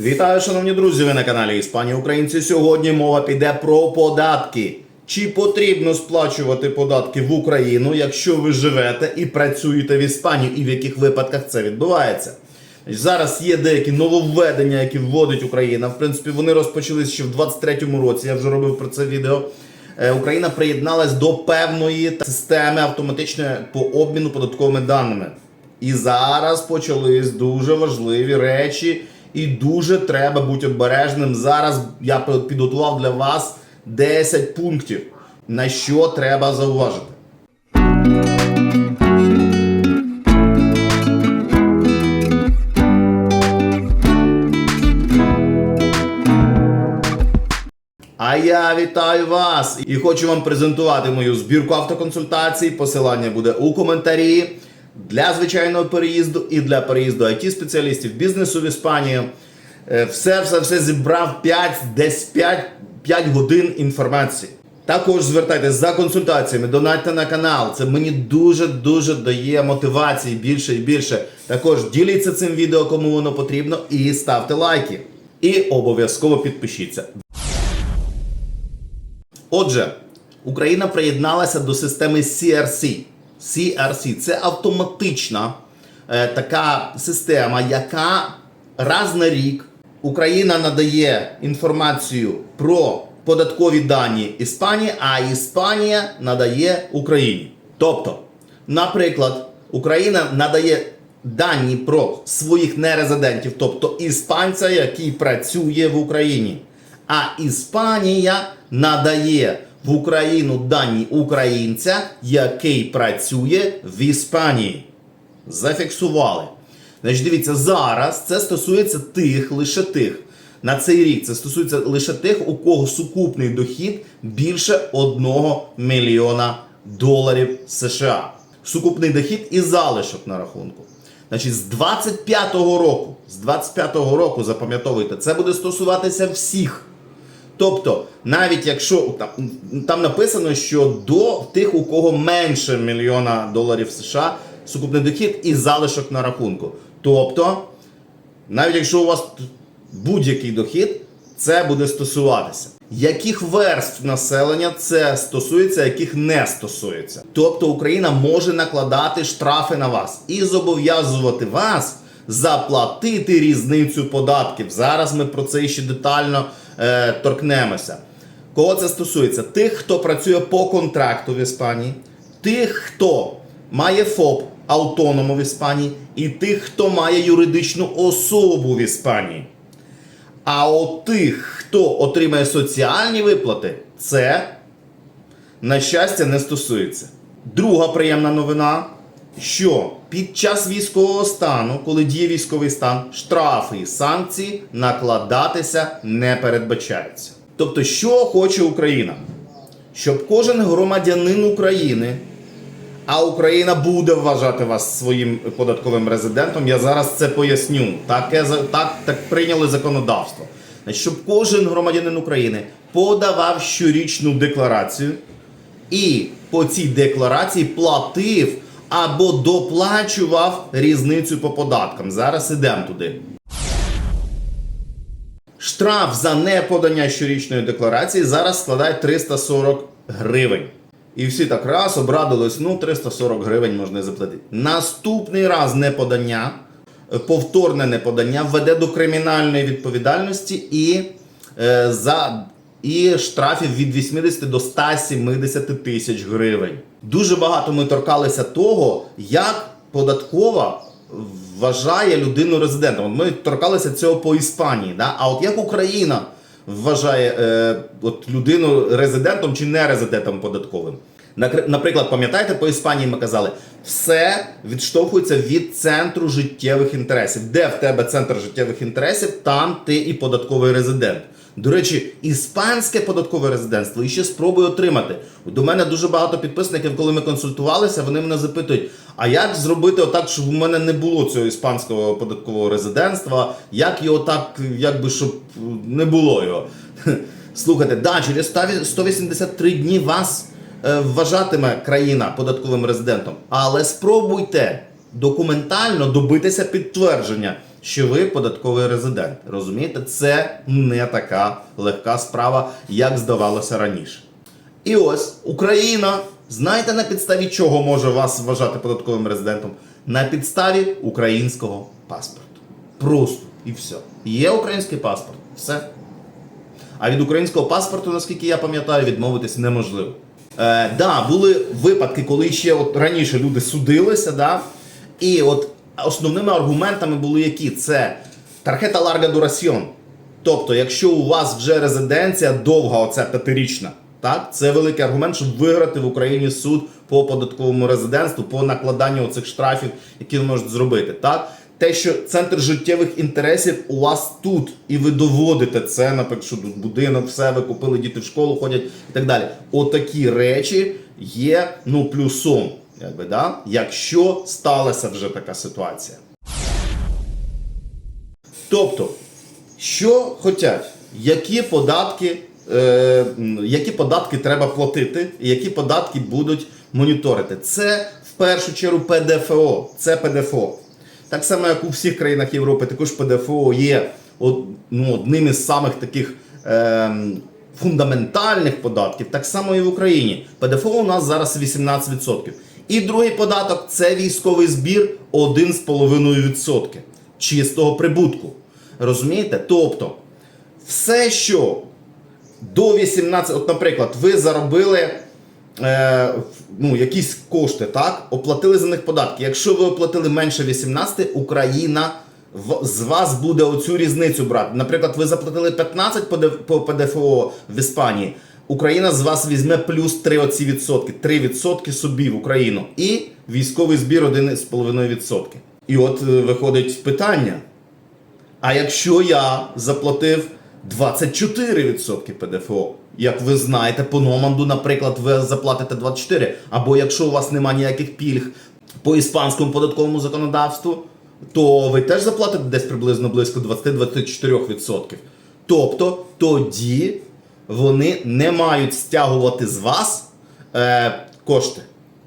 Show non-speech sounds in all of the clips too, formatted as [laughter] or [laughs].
Вітаю, шановні друзі! Ви на каналі Іспанія Українці. Сьогодні мова піде про податки. Чи потрібно сплачувати податки в Україну, якщо ви живете і працюєте в Іспанії, і в яких випадках це відбувається? Зараз є деякі нововведення, які вводить Україна. В принципі, вони розпочалися ще в 23-му році. Я вже робив про це відео. Е, Україна приєдналась до певної системи автоматичної по обміну податковими даними. І зараз почались дуже важливі речі, і дуже треба бути обережним. Зараз я підготував для вас 10 пунктів, на що треба зауважити. А я вітаю вас і хочу вам презентувати мою збірку автоконсультацій. Посилання буде у коментарі для звичайного переїзду і для переїзду it спеціалістів бізнесу в Іспанію. Е, Все, все, все зібрав 5, десь 5, 5 годин інформації. Також звертайтесь за консультаціями, донатьте на канал. Це мені дуже дуже дає мотивації більше і більше. Також діліться цим відео, кому воно потрібно, і ставте лайки. І обов'язково підпишіться. Отже, Україна приєдналася до системи CRC. CRC це автоматична е, така система, яка раз на рік Україна надає інформацію про податкові дані Іспанії, а Іспанія надає Україні. Тобто, наприклад, Україна надає дані про своїх нерезидентів, тобто іспанця, який працює в Україні. А Іспанія надає в Україну дані українця, який працює в Іспанії. Зафіксували. Значить, дивіться, зараз це стосується тих, лише тих. На цей рік це стосується лише тих, у кого сукупний дохід більше 1 мільйона доларів США. Сукупний дохід і залишок на рахунку. Значить, з 25-го року, з 25-го року, запам'ятовуйте, це буде стосуватися всіх. Тобто, навіть якщо там, там написано, що до тих, у кого менше мільйона доларів США, сукупний дохід і залишок на рахунку. Тобто, навіть якщо у вас будь-який дохід, це буде стосуватися. Яких верств населення це стосується, яких не стосується. Тобто Україна може накладати штрафи на вас і зобов'язувати вас заплатити різницю податків. Зараз ми про це ще детально е, торкнемося. Кого це стосується? Тих, хто працює по контракту в Іспанії, тих, хто має ФОП автоному в Іспанії, і тих, хто має юридичну особу в Іспанії. А от тих, хто отримає соціальні виплати, це, на щастя, не стосується. Друга приємна новина, що під час військового стану, коли діє військовий стан, штрафи і санкції накладатися не передбачаються. Тобто, що хоче Україна? Щоб кожен громадянин України, а Україна буде вважати вас своїм податковим резидентом, я зараз це поясню. Таке, так, так прийняли законодавство. Щоб кожен громадянин України подавав щорічну декларацію і по цій декларації платив або доплачував різницю по податкам. Зараз ідемо туди. Штраф за неподання щорічної декларації зараз складає 340 гривень. І всі так раз обрадились, ну 340 гривень можна заплатити. Наступний раз неподання, повторне неподання веде до кримінальної відповідальності і, е, за, і штрафів від 80 до 170 тисяч гривень. Дуже багато ми торкалися того, як податкова вважає людину резидентом. Ми торкалися цього по Іспанії. Да? А от як Україна вважає е, от людину резидентом чи не резидентом податковим? Наприклад, пам'ятаєте, по Іспанії ми казали, все відштовхується від центру життєвих інтересів. Де в тебе центр життєвих інтересів, там ти і податковий резидент. До речі, іспанське податкове резидентство і ще спробую отримати. До мене дуже багато підписників, коли ми консультувалися, вони мене запитують: а як зробити отак, щоб у мене не було цього іспанського податкового резидентства? Як його так, якби щоб не було його? [laughs] Слухайте, да, через 183 дні вас е, вважатиме країна податковим резидентом, але спробуйте документально добитися підтвердження, що ви податковий резидент. Розумієте, це не така легка справа, як здавалося раніше. І ось Україна, знаєте на підставі чого може вас вважати податковим резидентом? На підставі українського паспорту. Просто і все. Є український паспорт. Все. А від українського паспорту, наскільки я пам'ятаю, відмовитись неможливо. Е, да, були випадки, коли ще от раніше люди судилися, да, і от основними аргументами були які? Це тархета ларга дураціон. Тобто, якщо у вас вже резиденція довга, оця п'ятирічна, так, це великий аргумент, щоб виграти в Україні суд по податковому резидентству, по накладанню оцих штрафів, які ви можете зробити. Так? Те, що центр життєвих інтересів у вас тут, і ви доводите це, наприклад, що тут будинок, все, ви купили, діти в школу ходять і так далі. Отакі речі є ну, плюсом, якби, да? якщо сталася вже така ситуація. Тобто, що хочуть, які податки, е, які податки треба платити, і які податки будуть моніторити. Це в першу чергу ПДФО. Це ПДФО. Так само, як у всіх країнах Європи, також ПДФО є ну, одним із самих таких ем, фундаментальних податків, так само і в Україні. ПДФО у нас зараз 18%. І другий податок це військовий збір 1,5% чистого прибутку. Розумієте? Тобто, все, що до 18, от, наприклад, ви заробили е, ну, якісь кошти, так? Оплатили за них податки. Якщо ви оплатили менше 18, Україна в- з вас буде оцю різницю брати. Наприклад, ви заплатили 15 по ПДФО в Іспанії. Україна з вас візьме плюс 3 оці відсотки. 3 відсотки собі в Україну. І військовий збір 1,5%. І от е, виходить питання. А якщо я заплатив 24% ПДФО, як ви знаєте, по Номанду, наприклад, ви заплатите 24%. Або якщо у вас немає ніяких пільг по іспанському податковому законодавству, то ви теж заплатите десь приблизно близько 20-24%. Тобто тоді вони не мають стягувати з вас е, кошти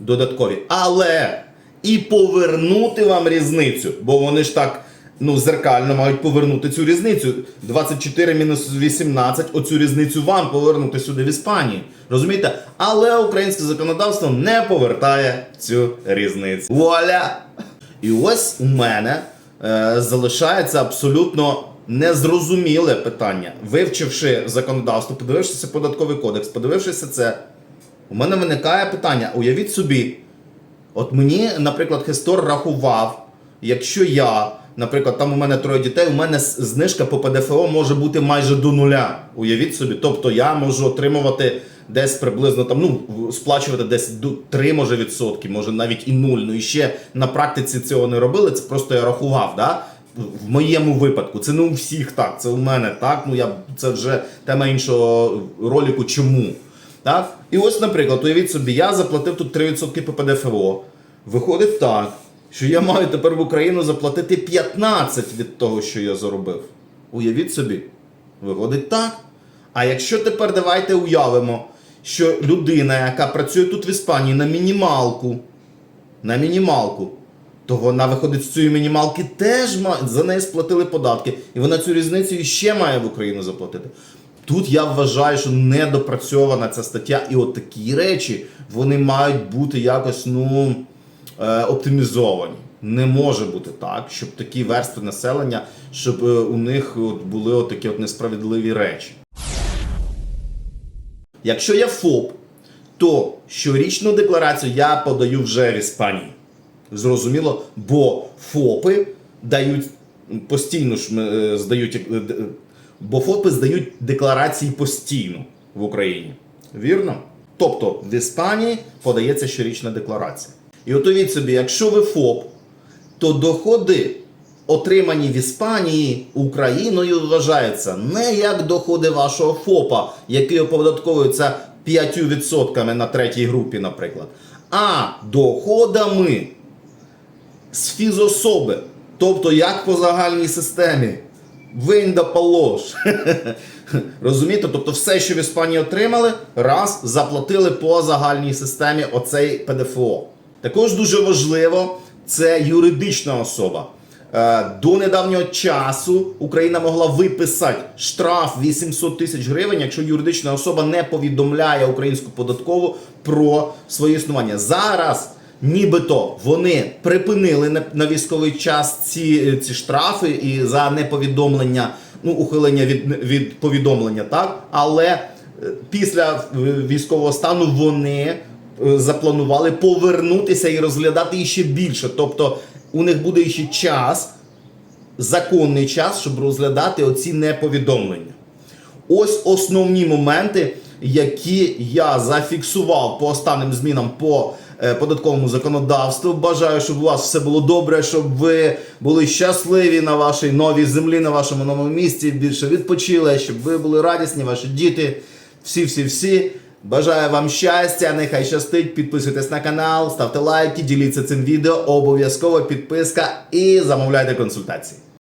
додаткові. Але і повернути вам різницю, бо вони ж так ну, зеркально мають повернути цю різницю. 24 мінус 18, оцю різницю вам повернути сюди в Іспанії. Розумієте? Але українське законодавство не повертає цю різницю. Вуаля! І ось у мене е, залишається абсолютно незрозуміле питання. Вивчивши законодавство, подивившися податковий кодекс, подивившися це, у мене виникає питання: уявіть собі, От мені, наприклад, Хестор рахував, якщо я, наприклад, там у мене троє дітей, у мене знижка по ПДФО може бути майже до нуля. Уявіть собі. Тобто я можу отримувати десь приблизно там, ну, сплачувати десь до 3 може відсотки, може навіть і 0. Ну і ще на практиці цього не робили, це просто я рахував. Да? В моєму випадку, це не у всіх так, це у мене так. Ну я це вже тема іншого ролику. Чому? Так? І ось, наприклад, уявіть собі, я заплатив тут 3% по ПДФО. Виходить так, що я маю тепер в Україну заплатити 15 від того, що я заробив. Уявіть собі. Виходить так. А якщо тепер давайте уявимо, що людина, яка працює тут в Іспанії на мінімалку, на мінімалку, то вона виходить з цієї мінімалки теж за неї сплатили податки, і вона цю різницю іще має в Україну заплатити. Тут я вважаю, що недопрацьована ця стаття, і от такі речі вони мають бути якось ну, е, оптимізовані. Не може бути так, щоб такі верстви населення, щоб е, у них от були от такі от несправедливі речі. Якщо я ФОП, то щорічну декларацію я подаю вже в Іспанії. Зрозуміло, бо ФОПи дають постійно ж е, здають, е, бо ФОПи здають декларації постійно в Україні. Вірно? Тобто в Іспанії подається щорічна декларація. І от уявіть собі, якщо ви ФОП, то доходи, отримані в Іспанії Україною, вважаються не як доходи вашого ФОПа, які оподатковуються 5% на третій групі, наприклад, а доходами з фізособи. Тобто як по загальній системі. Винь да полож. [laughs] Розумієте? Тобто все, що в Іспанії отримали, раз заплатили по загальній системі оцей ПДФО. Також дуже важливо, це юридична особа. Е, До недавнього часу Україна могла виписати штраф 800 тисяч гривень, якщо юридична особа не повідомляє українську податкову про своє існування. Зараз, нібито, вони припинили на, на військовий час ці, ці штрафи і за неповідомлення, ну ухилення від, від повідомлення, так але е, після е, військового стану вони е, запланували повернутися і розглядати ще більше. Тобто у них буде ще час, законний час, щоб розглядати оці неповідомлення. Ось основні моменти, які я зафіксував по останнім змінам по податковому законодавству. Бажаю, щоб у вас все було добре, щоб ви були щасливі на вашій новій землі, на вашому новому місці, більше відпочили, щоб ви були радісні, ваші діти, всі-всі-всі. Бажаю вам щастя, нехай щастить. Підписуйтесь на канал, ставте лайки, діліться цим відео, обов'язково підписка і замовляйте консультації.